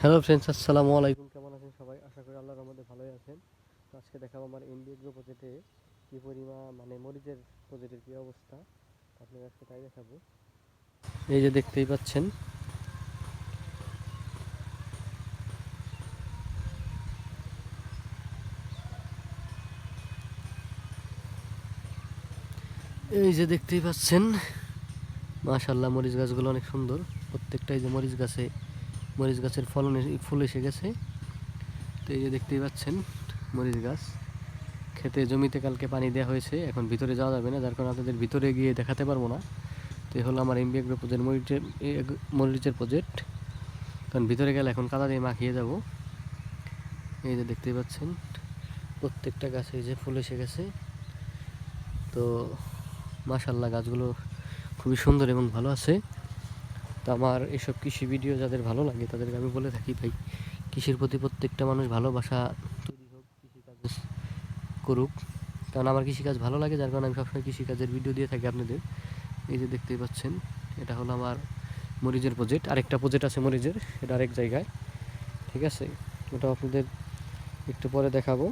Hello friends, আসসালামু আলাইকুম। কেমন আছেন সবাই? আশা করি আল্লাহর রহমতে ভালোই আছেন। তো আজকে দেখাবো আমার এমবিএগ্রো প্রজেক্টে কী পরিমাণ মানে মরিচের প্রজেক্টের কী অবস্থা। আপনাদের আজকে তাই দেখাবো। এই যে দেখতেই পাচ্ছেন। এই যে দেখতেই পাচ্ছেন। মাশাল্লাহ মরিচ গাছগুলো অনেক সুন্দর। প্রত্যেকটাই যে মরিচ গাছে মরিচ গাছের ফলন ফুল এসে গেছে। তো এই যে দেখতেই পাচ্ছেন, মরিচ গাছ। খেতে, জমিতে কালকে পানি দেওয়া হয়েছে, এখন ভিতরে যাওয়া যাবে না, যার কারণে আপনাদের ভিতরে গিয়ে দেখাতে পারব না। তো এই হলো আমার এমবি এগ্রো প্রজেক্ট মরিচের মরিচের প্রজেক্ট। কারণ ভিতরে গেলে এখন কাদা দিয়ে মাখিয়ে যাব। এই যে দেখতেই পাচ্ছেন, প্রত্যেকটা গাছে এই যে ফুল এসে গেছে। তো মাশাল্লাহ গাছগুলো খুবই সুন্দর এবং ভালো আছে। তো আমার এসব কৃষি ভিডিও যাদের ভালো লাগে তাদেরকে আমি বলে থাকি, ভাই, কৃষির প্রতি প্রত্যেকটা মানুষ ভালোবাসা তৈরি হোক, কৃষিকাজ করুক। কারণ আমার কৃষিকাজ ভালো লাগে, যার কারণে আমি সবসময় কৃষিকাজের ভিডিও দিয়ে থাকি আপনাদের। এই যে দেখতেই পাচ্ছেন, এটা হলো আমার মরিচের প্রজেক্ট আরেকটা প্রজেক্ট আছে মরিচের সেটা আরেক জায়গায়। ঠিক আছে? ওটা আপনাদের একটু পরে দেখাবো।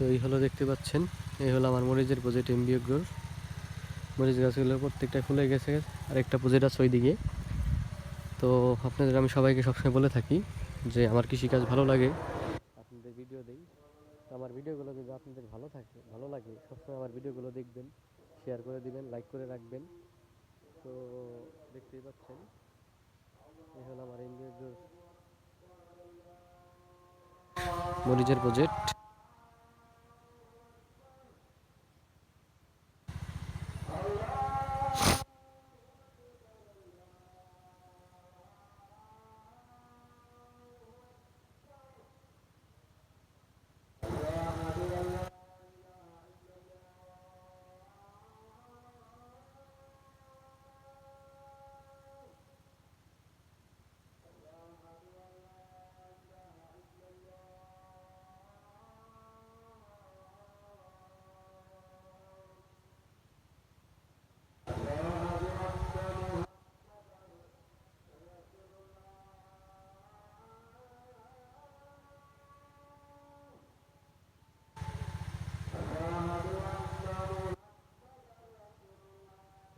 তো এই হলো দেখতে পাচ্ছেন, এই হলো আমার মরিচের প্রজেক্ট এমবিও গ্রোর মরিচ গাছগুলো প্রত্যেকটা ফুলে গেছে আর একটা প্রজেক্ট আছে ওইদিকে। তো আপনাদের, আমি সবাইকে সবসময় বলে থাকি যে আমার কৃষিকাজ ভালো লাগে। আপনাদের ভিডিও দেই। তো আমার ভিডিওগুলো যদি আপনাদের ভালো থাকে, ভালো লাগে, সবসময় আমার ভিডিওগুলো দেখবেন শেয়ার করে দিবেন লাইক করে রাখবেন। তো দেখতেই পাচ্ছেন, এই হলো আমার এমবিও গ্রোর মরিচের প্রজেক্ট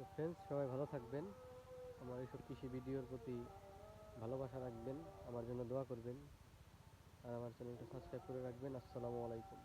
তো ফ্রেন্ডস সবাই ভালো থাকবেন। আমার এইসব কৃষি ভিডিওর প্রতি ভালোবাসা রাখবেন, আমার জন্য দোয়া করবেন। আর আমার চ্যানেলটা সাবস্ক্রাইব করে রাখবেন। আসসালামু আলাইকুম।